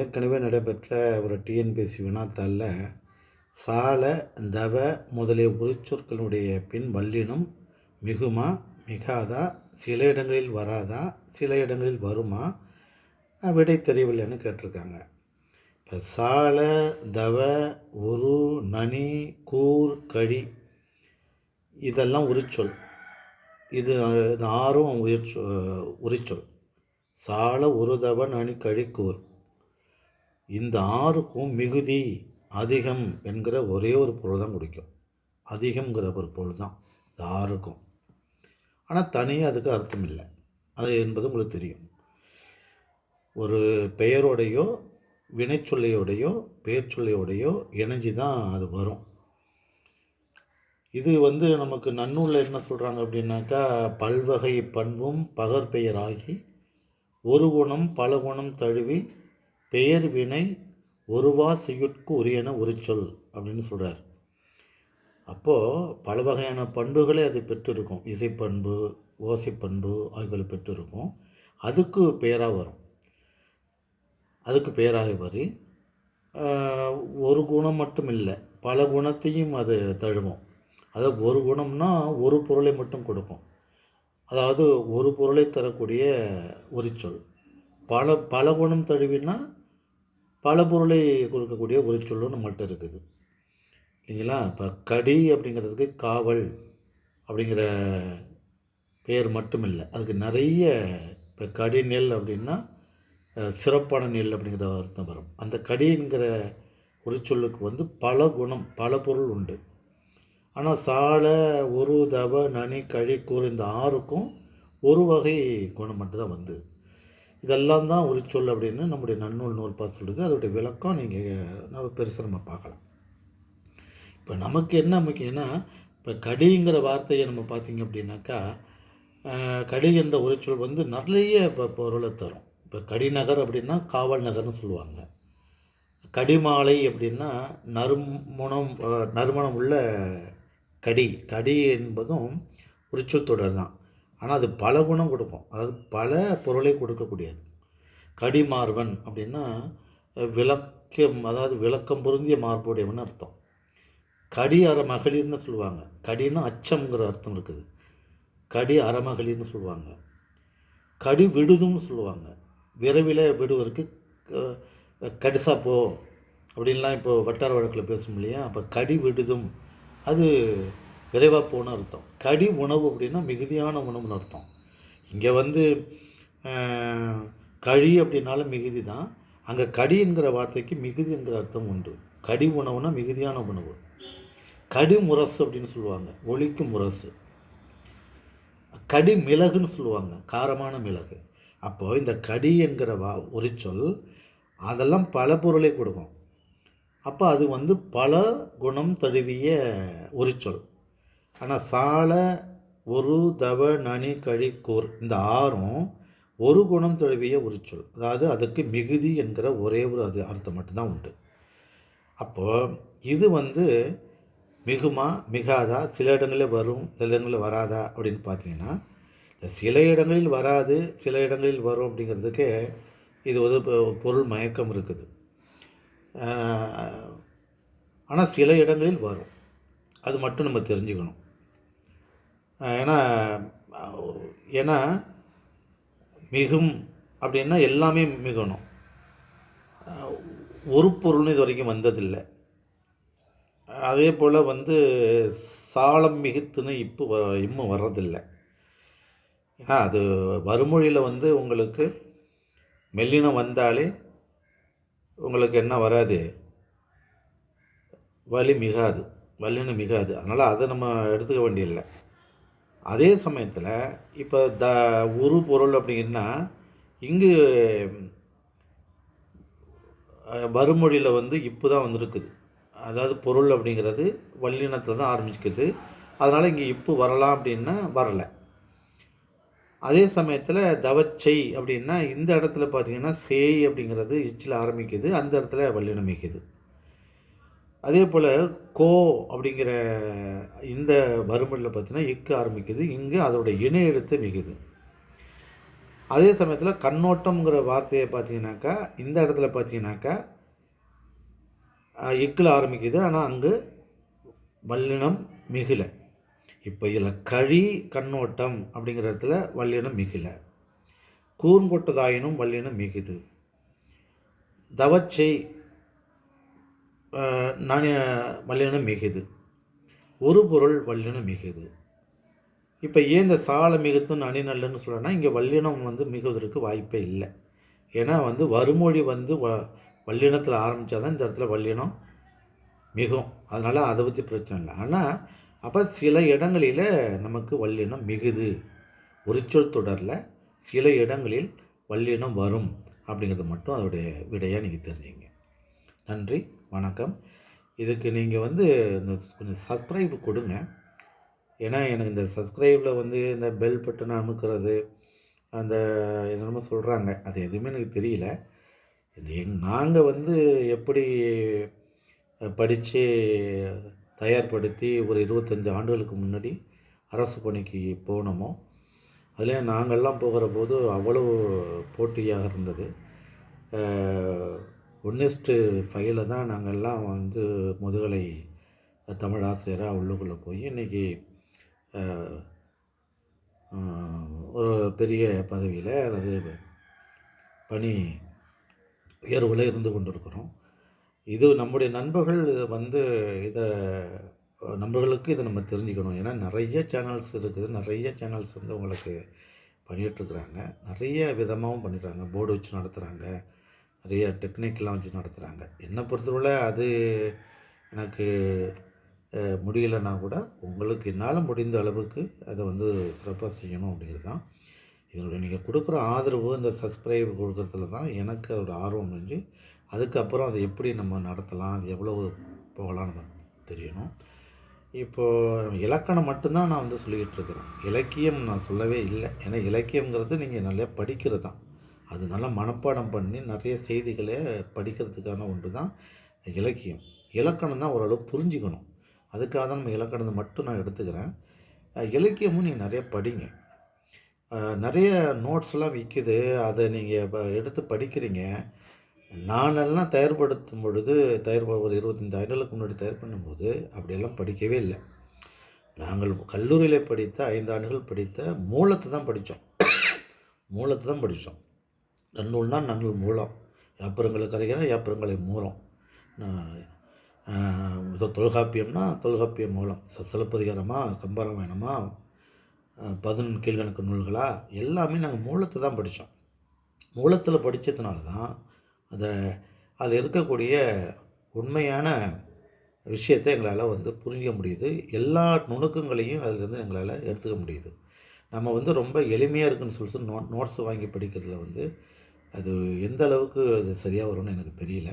ஏற்கனவே நடைபெற்ற ஒரு டிஎன்பிஎஸ்சி வினாத்தாளில் சால தவ முதலிய உரிச்சொற்களுடைய பின் வல்லினம் மிகுமா மிகாதா சில இடங்களில் வராதா சில இடங்களில் வருமா விடை தெரியவில்லைன்னு கேட்டிருக்காங்க. இப்போ சால தவ உரு நனி கூர் கழி இதெல்லாம் உரிச்சொல். இது இது ஆறும் உயிர் உரிச்சொல். சால உருதவன் அணி கழிக்கூர். இந்த ஆறுக்கும் மிகுதி அதிகம் என்கிற ஒரே ஒரு பொருள் தான் குடிக்கும். அதிகம்ங்கிற ஒரு பொருள் தான் இந்த ஆறுக்கும். ஆனால் தனியாக அதுக்கு அர்த்தம் இல்லை. அது என்பது உங்களுக்கு தெரியும். ஒரு பெயரோடையோ வினைச்சொல்லையோடையோ பெயர்ச்சொல்லையோடையோ இணைஞ்சி தான் அது வரும். இது வந்து நமக்கு நன்னூலில் என்ன சொல்கிறாங்க அப்படின்னாக்கா பல்வகை பண்பும் பகற்பெயராகி ஒரு குணம் பல குணம் தழுவி பெயர் வினை ஒருவா செய்யுட்கு உரியன ஒரு சொல் அப்படின்னு சொல்கிறார் அப்போது பல வகையான பண்புகளை அது பெற்றிருக்கும். இசைப்பண்பு ஓசைப்பண்பு ஆகியவை பெற்றிருக்கும். அதுக்கு பெயராக வரும். அதுக்கு பெயராக வரி. ஒரு குணம் மட்டும் இல்லை பல குணத்தையும் அது தழுவும். அதாவது ஒரு குணம்னா ஒரு பொருளை மட்டும் கொடுக்கும். அதாவது ஒரு பொருளை தரக்கூடிய ஒரு சொல் பல பல குணம் தழுவினா பல பொருளை கொடுக்கக்கூடிய ஒரு சொல்லும் இருக்குது. இல்லைங்களா? இப்போ கடி அப்படிங்கிறதுக்கு காவல் அப்படிங்கிற பேர் மட்டும் இல்லை அதுக்கு நிறைய இப்போ கடி நெல் அப்படின்னா சிறப்பான நெல் அப்படிங்கிற அர்த்தம் வரும். அந்த கடிங்கிற ஒரு சொல்லுக்கு வந்து பல குணம் பல பொருள் உண்டு. ஆனால் சால ஒரு தவ நனி கழி இந்த ஆறுக்கும் ஒரு வகை குணம் மட்டும்தான் வந்து. இதெல்லாம் தான் ஒரு சொல் அப்படின்னு நம்முடைய நன்னூல் நூல்பா சொல்லுது. அதோடைய விளக்கம் நீங்கள் நம்ம பெருசாக நம்ம பார்க்கலாம். இப்போ நமக்கு என்ன முக்கியம்னா இப்போ கடிங்கிற வார்த்தையை நம்ம பார்த்தீங்க அப்படின்னாக்கா கடி என்ற ஒரு சொல் வந்து நிறைய இப்போ பொருளை தரும். இப்போ கடிநகர் அப்படின்னா காவல் நகர்னு சொல்லுவாங்க. கடிமாலை அப்படின்னா நறுமணம் நறுமணம் உள்ள கடி கடி என்பதும் ஒரு தொடர் தான் ஆனால் அது பல குணம் கொடுக்கும். அதாவது பல பொருளை கொடுக்கக்கூடியது. கடிமார்பன் அப்படின்னா விளக்கம் அதாவது விளக்கம் பொருந்திய மார்புடையவன் அர்த்தம். கடி அறமகளிர்னு சொல்லுவாங்க. கடின்னா அச்சம்ங்கிற அர்த்தம் இருக்குது. கடி அறமகளிர்னு சொல்லுவாங்க. கடி விடுதும்னு சொல்லுவாங்க. விரைவில் விடுவதற்கு கடிசா போ அப்படின்லாம் இப்போ வட்டார வழக்கில் பேசும் இல்லையா? அப்போ கடி விடுதும் அது விரைவாக போன அர்த்தம். கடி உணவு அப்படின்னா மிகுதியான உணவுன்னு அர்த்தம். இங்கே வந்து கழி அப்படின்னாலும் மிகுதி தான் அங்கே கடி என்கிற வார்த்தைக்கு மிகுதி என்கிற அர்த்தம் உண்டு. கடி உணவுனா மிகுதியான உணவு. கடி முரசு அப்படின்னு சொல்லுவாங்க. ஒளிக்கு முரசு. கடி மிளகுன்னு சொல்லுவாங்க. காரமான மிளகு. அப்போது இந்த கடி என்கிற வா ஒரு சொல் அதெல்லாம் பல பொருளை கொடுக்கும். அப்போ அது வந்து பல குணம் தழுவிய ஒரு சொல். ஆனால் சால ஒரு தவ நனி கழி கோர் இந்த ஆறும் ஒரு குணம் தழுவிய ஒரு சொல். அதாவது அதுக்கு மிகுதி என்கிற ஒரே ஒரு அது அர்த்தம் மட்டும்தான் உண்டு. அப்போது இது வந்து மிகுமா மிகாதா சில இடங்களில் வரும் சில இடங்களில் வராதா அப்படின்னு பார்த்தீங்கன்னா இந்த சில இடங்களில் வராது சில இடங்களில் வரும் அப்படிங்கிறதுக்கே இது ஒரு பொருள் மயக்கம் இருக்குது. ஆனால் சில இடங்களில் வரும். அது மட்டும் நம்ம தெரிஞ்சுக்கணும். ஏன்னா ஏன்னா மிகும் அப்படின்னா எல்லாமே மிகணும். ஒரு பொருள்னு இது வரைக்கும் வந்ததில்லை. அதே போல் வந்து சாலம் மிகுத்துன்னு இப்போ வ- இன்னும் வர்றதில்லை. ஏன்னா அது வறுமொழியில் வந்து உங்களுக்கு மெல்லினம் வந்தாலே உங்களுக்கு என்ன வராது? வலி மிகாது. வல்லினம் மிகாது. அதனால் அதை நம்ம எடுத்துக்க வேண்டியதில்லை. அதே சமயத்தில் இப்போ த ஒரு பொருள் அப்படிங்கன்னா இங்கு வறுமொழியில் வந்து இப்போ தான் வந்திருக்குது. அதாவது பொருள் அப்படிங்கிறது வல்லினத்தில் தான் ஆரம்பிச்சுக்குது. அதனால் இங்கே இப்போ வரலாம் அப்படின்னா வரலை. அதே சமயத்தில் தவச்சை அப்படின்னா இந்த இடத்துல பார்த்தீங்கன்னா சேய் அப்படிங்கிறது இச்சில் ஆரம்பிக்குது அந்த இடத்துல வல்லினம் மிகுது அதே போல் கோ அப்படிங்கிற இந்த வறுமையில் பார்த்தீங்கன்னா இக்கு ஆரம்பிக்குது இங்கே அதோட இணை எழுத்து மிகுது அதே சமயத்தில் கண்ணோட்டம்ங்கிற வார்த்தையை பார்த்தீங்கன்னாக்கா இந்த இடத்துல பார்த்தீங்கன்னாக்கா இக்கில் ஆரம்பிக்குது ஆனால் அங்கு வல்லினம் மிகுல. இப்போ இதில் கழி கண்ணோட்டம் அப்படிங்கிற இடத்துல வல்லினம் மிகில கூர்ங்கொட்டதாயினும் வல்லினம் மிகுது. தவச்சை நான் வல்லினம் மிகுது. ஒரு பொருள் வல்லினம் மிகுது. இப்போ ஏன் இந்த சாலை மிகுத்தும் நனி நல்லுன்னு சொல்கிறேன்னா இங்கே வல்லினம் வந்து மிகுவதற்கு வாய்ப்பே இல்லை. ஏன்னா வந்து வறுமொழி வந்து வ வல்லினத்தில் ஆரம்பித்தா தான் இந்த இடத்துல வல்லினம் மிகும். அதனால் அதை பற்றி பிரச்சனை இல்லை. ஆனால் அப்போ சில இடங்களில் நமக்கு வல்லினம் மிகுது. ஒரு சொல் தொடரில் சில இடங்களில் வல்லினம் வரும் அப்படிங்கிறது மட்டும் அதோடைய விடையாக நீங்கள் தெரிஞ்சுங்க. நன்றி வணக்கம். இதுக்கு நீங்கள் வந்து இந்த கொஞ்சம் சப்ஸ்கிரைப் கொடுங்க. ஏன்னா எனக்கு இந்த சப்ஸ்கிரைபில் வந்து இந்த பெல் பட்டனை அமுக்கிறது அந்த என்னென்னமோ சொல்கிறாங்க அது எதுவுமே எனக்கு தெரியல. எங் நாங்கள் வந்து எப்படி படித்து தயார்படுத்தி ஒரு இருபத்தஞ்சி ஆண்டுகளுக்கு முன்னாடி அரசு பணிக்கு போனோமோ அதில் நாங்கள்லாம் போகிற போது அவ்வளோ போட்டியாக இருந்தது. ஒன்னிஸ்ட்டு ஃபைவ்ல தான் நாங்கள்லாம் வந்து முதுகலை தமிழ் ஆசிரியராக உள்ளுக்குள்ளே போய் இன்றைக்கி ஒரு பெரிய பதவியில் அல்லது பணி உயர்வில் இருந்து கொண்டிருக்கிறோம். இது நம்முடைய நண்பர்கள் இதை வந்து இதை நண்பர்களுக்கு இதை நம்ம தெரிஞ்சுக்கணும். ஏன்னா நிறைய சேனல்ஸ் இருக்குது. நிறைய சேனல்ஸ் வந்து உங்களுக்கு பண்ணிகிட்ருக்குறாங்க நிறைய விதமாகவும் பண்ணிடுறாங்க போர்டு வச்சு நடத்துகிறாங்க நிறைய டெக்னிக்கெலாம் வச்சு நடத்துகிறாங்க என்னை பொறுத்தவரை அது எனக்கு முடியலைன்னா கூட உங்களுக்கு என்னால் முடிந்த அளவுக்கு அதை வந்து சிறப்பாக செய்யணும் அப்படிங்கிறது தான் இதனுடைய நீங்கள் கொடுக்குற ஆதரவு இந்த சப்ஸ்கிரைப் கொடுக்குறதுல தான் எனக்கு அதோட ஆர்வம் வந்து அதுக்கப்புறம் அதை எப்படி நம்ம நடத்தலாம் அது எவ்வளோ போகலாம் நம்ம தெரியணும். இப்போது இலக்கணம் மட்டும்தான் நான் வந்து சொல்லிக்கிட்டு இருக்கிறேன். இலக்கியம் நான் சொல்லவே இல்லை. ஏன்னா இலக்கியங்கிறது நீங்கள் நல்லா படிக்கிறது தான். அது நல்லா மனப்பாடம் பண்ணி நிறைய செய்திகளை படிக்கிறதுக்கான ஒன்று தான் இலக்கியம். இலக்கணம் தான் ஓரளவு புரிஞ்சுக்கணும். அதுக்காக தான் நம்ம இலக்கணத்தை மட்டும் நான் எடுத்துக்கிறேன். இலக்கியமும் நீங்கள் நிறைய படிங்க. நிறைய நோட்ஸ்லாம் விற்கிது அதை நீங்கள் இப்போ எடுத்து படிக்கிறீங்க. நானெல்லாம் தயார்படுத்தும் பொழுது தயார் ஒரு இருபத்தஞ்சி ஆண்டுகளுக்கு முன்னாடி தயார் பண்ணும்போது அப்படியெல்லாம் படிக்கவே இல்லை. நாங்கள் கல்லூரியில் படித்த ஐந்து ஆண்டுகள் படித்த மூலத்தை தான் படித்தோம். மூலத்தை தான் படித்தோம். நன்னூல்னா நன்னூல் மூலம். யாப்புறங்களை கரைகிற யாப்புறங்களை மூலம். தொல்காப்பியம்னா தொல்காப்பிய மூலம். ச சிலப்பதிகாரமா கம்பராமாயணமா பதினொன்று கீழ்கணக்கு நூல்களாக எல்லாமே நாங்கள் மூலத்தை தான் படித்தோம். மூலத்தில் படித்ததுனால தான் அதை அதில் இருக்கக்கூடிய உண்மையான விஷயத்தை எங்களால் வந்து புரிஞ்சிக்க முடியுது. எல்லா நுணுக்கங்களையும் அதிலிருந்து எங்களால் எடுத்துக்க முடியுது. நம்ம வந்து ரொம்ப எளிமையாக இருக்குன்னு சொல்லி நோ நோட்ஸ் வாங்கி படிக்கிறதுல வந்து அது எந்த அளவுக்கு அது சரியாக வரும்னு எனக்கு தெரியல.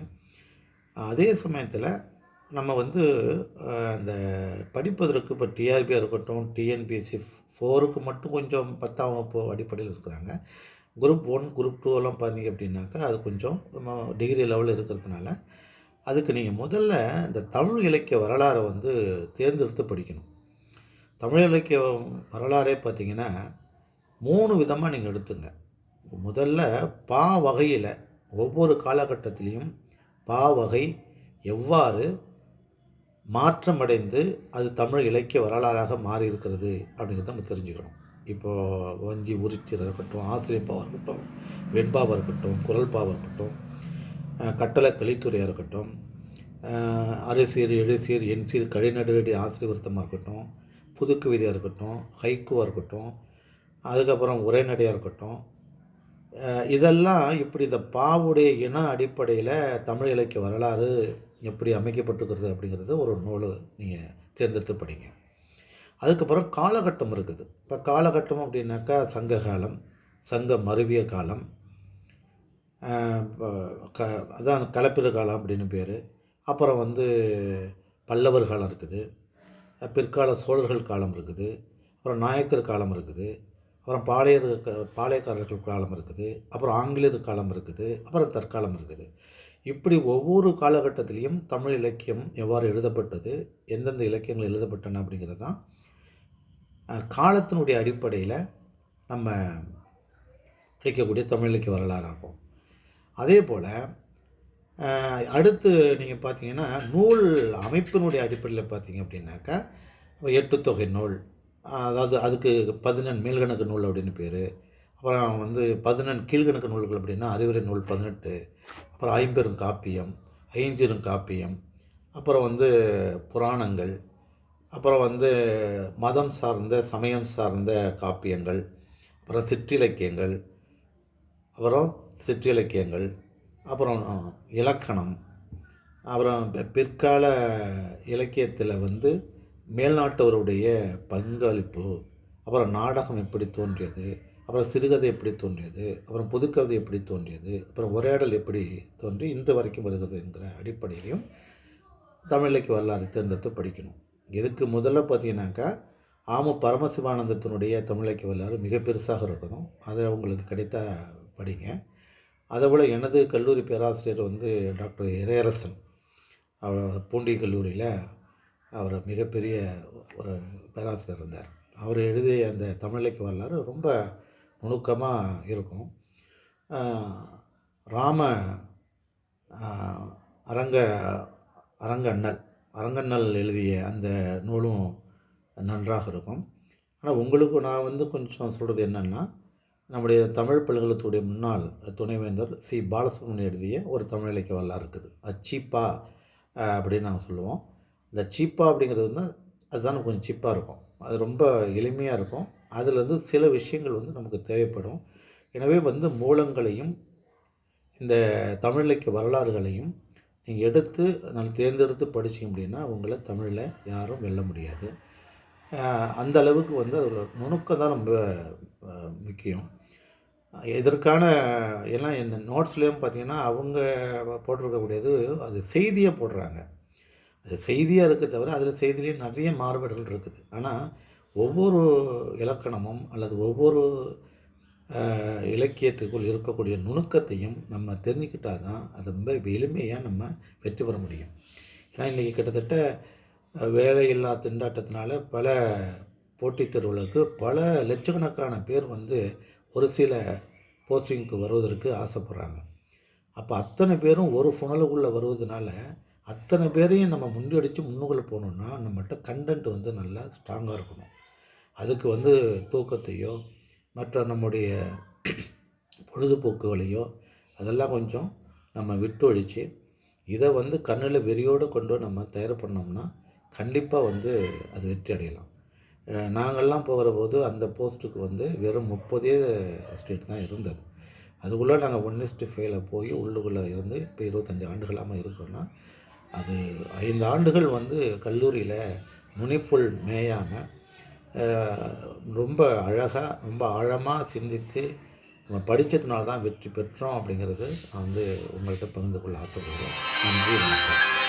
அதே சமயத்தில் நம்ம வந்து அந்த படிப்பதற்கு இப்போ டிஆர்பியாக இருக்கட்டும் டிஎன்பிஎஸ்சி ஃபோருக்கு மட்டும் கொஞ்சம் பத்தாம் வகுப்பு அடிப்படையில் இருக்கிறாங்க. குரூப் ஒன் குரூப் டூ எல்லாம் பார்த்தீங்க அப்படின்னாக்கா அது கொஞ்சம் டிகிரி லெவலில் இருக்கிறதுனால அதுக்கு நீங்கள் முதல்ல இந்த தமிழ் இலக்கிய வரலாறை வந்து தேர்ந்தெடுத்து படிக்கணும். தமிழ் இலக்கிய வரலாறே பார்த்தீங்கன்னா மூணு விதமாக நீங்கள் எடுத்துங்க. முதல்ல பா வகையில் ஒவ்வொரு காலகட்டத்திலையும் பா வகை எவ்வாறு மாற்றமடைந்து அது தமிழ் இலக்கிய வரலாறாக மாறி இருக்கிறது அப்படிங்கிறத நம்ம தெரிஞ்சுக்கணும். இப்போது வஞ்சி உரிச்சர் இருக்கட்டும் ஆசிரியப்பாவாக இருக்கட்டும் வெண்பாவாக இருக்கட்டும் குரல்பாவாக இருக்கட்டும் கட்டளை கலித்துறையாக இருக்கட்டும் அரசியர் அரைசீர் எழுசீர் எண்சீர் கழிநடுவடி ஆசிரியவர்த்தமாக இருக்கட்டும் புதுக்கவிதையாக இருக்கட்டும் ஹைக்குவாக இருக்கட்டும் அதுக்கப்புறம் உரைநடையாக இருக்கட்டும் இதெல்லாம் இப்படி இந்த பாவுடைய இன அடிப்படையில் தமிழ் இலக்கிய வரலாறு எப்படி அமைக்கப்பட்டிருக்கிறது அப்படிங்கிறது ஒரு நூல் நீங்கள் தேர்ந்தெடுத்து படிங்க. அதுக்கப்புறம் காலகட்டம் இருக்குது. இப்போ காலகட்டம் அப்படின்னாக்கா சங்க காலம் சங்க மருவிய காலம் க அதான் கலப்பிற காலம் அப்படின்னு பேர். அப்புறம் வந்து பல்லவர் காலம் இருக்குது. பிற்கால சோழர்கள் காலம் இருக்குது. அப்புறம் நாயக்கர் காலம் இருக்குது. அப்புறம் பாளையர் பாளையக்காரர்கள் காலம் இருக்குது. அப்புறம் ஆங்கிலேயர் காலம் இருக்குது. அப்புறம் தற்காலம் இருக்குது. இப்படி ஒவ்வொரு காலகட்டத்திலையும் தமிழ் இலக்கியம் எவ்வாறு எழுதப்பட்டது எந்தெந்த இலக்கியங்கள் எழுதப்பட்டன அப்படிங்கிறது தான் காலத்தினுடைய அடிப்படையில் நம்ம கிடைக்கக்கூடிய தமிழ் இலக்கிய வரலாறாக இருக்கும் அதே போல் அடுத்து நீங்கள் பார்த்தீங்கன்னா நூல் அமைப்பினுடைய அடிப்படையில் பார்த்தீங்க அப்படின்னாக்கா எட்டு தொகை நூல் அதாவது அதுக்கு பதினெண் மேல்கணக்கு நூல் அப்படின்னு பேர். அப்புறம் வந்து பதினெண் கீழ்கணக்கு நூல்கள் அப்படின்னா அறிவுரை நூல் பதினெட்டு அப்புறம் ஐம்பெரும் காப்பியம் ஐஞ்சிரும் காப்பியம் அப்புறம் வந்து புராணங்கள் அப்புறம் வந்து மதம் சார்ந்த சமயம் சார்ந்த காப்பியங்கள் அப்புறம் சிற்றிலக்கியங்கள் அப்புறம் சிற்றிலக்கியங்கள் அப்புறம் இலக்கணம் அப்புறம் பிற்கால இலக்கியத்தில் வந்து மேல்நாட்டவருடைய பங்களிப்பு அப்புறம் நாடகம் எப்படி தோன்றியது அப்புறம் சிறுகதை எப்படி தோன்றியது அப்புறம் புதுக்கவிதை எப்படி தோன்றியது அப்புறம் உரையாடல் எப்படி தோன்றி இன்று வரைக்கும் வருகிறது என்கிற அடிப்படையிலையும் தமிழ் இலக்கிய வரலாறு தேர்ந்தெடுத்து படிக்கணும். இதுக்கு முதல்ல பார்த்தீங்கன்னாக்கா ஆமு பரமசிவானந்தத்தினுடைய தமிழ் வரலாறு மிக பெருசாக இருக்கணும். அதை உங்களுக்கு கிடைத்தா படிங்க. அதை எனது கல்லூரி பேராசிரியர் வந்து டாக்டர் இறையரசன் அவர் பூண்டி கல்லூரியில் அவர் மிகப்பெரிய ஒரு பேராசிரியர் இருந்தார். அவர் எழுதிய அந்த தமிழ் வரலாறு ரொம்ப நுணுக்கமாக இருக்கும். ராம அரங்க அரங்க அண்ணல் அரங்கண்ணல் எழுதிய அந்த நூலும் நன்றாக இருக்கும். ஆனால் உங்களுக்கு நான் வந்து கொஞ்சம் சொல்கிறது என்னென்னா நம்முடைய தமிழ் பல்கலத்துடைய முன்னாள் துணைவேந்தர் சி. பாலசுப்ரமணியம் எழுதிய ஒரு தமிழ் இலக்கிய வரலாறு இருக்குது. அது சீப்பா அப்படின்னு நாங்கள் சொல்லுவோம். இந்த சீப்பா அப்படிங்கிறது வந்து அதுதான் கொஞ்சம் சீப்பாக இருக்கும். அது ரொம்ப எளிமையாக இருக்கும். அதுலேருந்து சில விஷயங்கள் வந்து நமக்கு தேவைப்படும். எனவே வந்து மூலங்களையும் இந்த தமிழ் இலக்கிய வரலாறுகளையும் நீங்கள் எடுத்து நான் தேர்ந்தெடுத்து படிச்சிங்க அப்படின்னா உங்களை தமிழில் யாரும் வெல்ல முடியாது. அந்த அளவுக்கு வந்து அதில் நுணுக்கம் தான் ரொம்ப முக்கியம். இதற்கான எல்லாம் என்ன நோட்ஸ்லேயும் பார்த்தீங்கன்னா அவங்க போட்டிருக்கக்கூடியது அது செய்தியாக போடுறாங்க. அது செய்தியாக இருக்க தவிர அதில் செய்திலையும் நிறைய மாறுபாடுகள் இருக்குது. ஆனால் ஒவ்வொரு இலக்கணமும் அல்லது ஒவ்வொரு இலக்கியத்துக்குள் இருக்கக்கூடிய நுணுக்கத்தையும் நம்ம தெரிஞ்சுக்கிட்டால் தான் அது ரொம்ப எளிமையாக நம்ம வெற்றி பெற முடியும். ஏன்னா இன்றைக்கி கிட்டத்தட்ட வேலையில்லா திண்டாட்டத்தினால பல போட்டித் தேர்வுகளுக்கு பல லட்சக்கணக்கான பேர் வந்து ஒரு சில போஸ்டிங்க்கு வருவதற்கு ஆசைப்படுறாங்க. அப்போ அத்தனை பேரும் ஒரு ஃபுனலுக்குள்ளே வருவதனால அத்தனை பேரையும் நம்ம முன்னடிச்சு முன்னுக்குள்ளே போகணுன்னா நம்மகிட்ட கண்டென்ட் வந்து நல்லா ஸ்ட்ராங்காக இருக்கணும். அதுக்கு வந்து தூக்கத்தையோ மற்ற நம்முடைய பொழுதுபோக்குகளையோ அதெல்லாம் கொஞ்சம் நம்ம விட்டொழித்து இதை வந்து கண்ணில் வெறியோடு கொண்டு நம்ம தயார் பண்ணோம்னா கண்டிப்பாக வந்து அது வெற்றி அடையலாம். நாங்கள்லாம் போகிற போது அந்த போஸ்ட்டுக்கு வந்து வெறும் முப்பதே ஸ்டேட் தான் இருந்தது. அதுக்குள்ளே நாங்கள் ஒன் இஸ்ட்டு ஃபைவ்ல போய் உள்ளுக்குள்ளே இருந்து இப்போ இருபத்தஞ்சி ஆண்டுகளாக இருக்கோம்னா அது ஐந்து ஆண்டுகள் வந்து கல்லூரியில் நுனிப்புள் மேயாமல் ரொம்ப அழகாக ரொம்ப ஆழமாக சிந்தித்து நம்ம படித்ததுனால தான் வெற்றி பெற்றோம் அப்படிங்கிறது நான் வந்து உங்கள்கிட்ட பகிர்ந்து கொள்ள ஆசைப்படுகிறேன். நன்றி வணக்கம்.